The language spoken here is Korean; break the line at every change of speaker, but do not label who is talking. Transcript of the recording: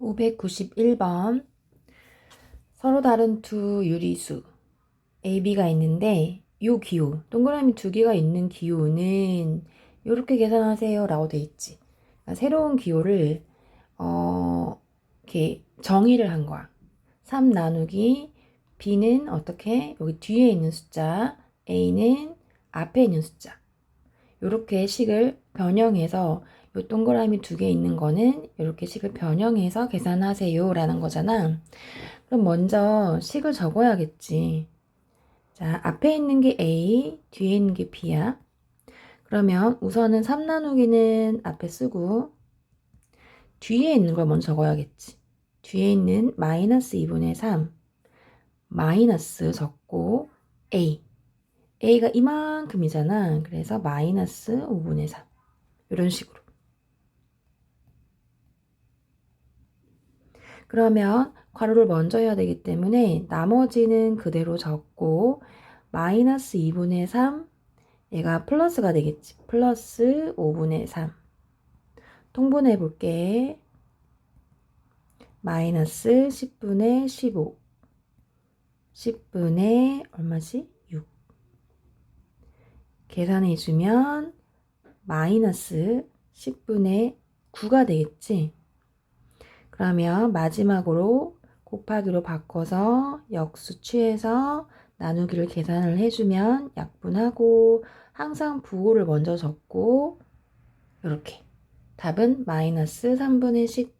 591번 서로 다른 두 유리수 A, B가 있는데 요 기호 동그라미 두 개가 있는 기호는 이렇게 계산하세요 라고 돼 있지. 그러니까 새로운 기호를 어 이렇게 정의를 한 거야. 3 나누기 B는 어떻게? 여기 뒤에 있는 숫자 A는 앞에 있는 숫자. 이렇게 식을 변형해서 요 동그라미 두 개 있는 거는 이렇게 식을 변형해서 계산하세요 라는 거잖아. 그럼 먼저 식을 적어야겠지. 자, 앞에 있는 게 A, 뒤에 있는 게 B야. 그러면 우선은 3 나누기는 앞에 쓰고 뒤에 있는 걸 먼저 적어야겠지. 뒤에 있는 마이너스 2분의 3 마이너스 적고 A A가 이만큼이잖아. 그래서 마이너스 5분의 3 이런 식으로 그러면 괄호를 먼저 해야 되기 때문에 나머지는 그대로 적고 마이너스 2분의 3 얘가 플러스가 되겠지. 플러스 5분의 3 통분해 볼게. 마이너스 10분의 15 10분의 얼마지? 6 계산해 주면 마이너스 10분의 9가 되겠지. 그러면 마지막으로 곱하기로 바꿔서 역수 취해서 나누기를 계산을 해주면 약분하고 항상 부호를 먼저 적고 이렇게. 답은 마이너스 3분의 10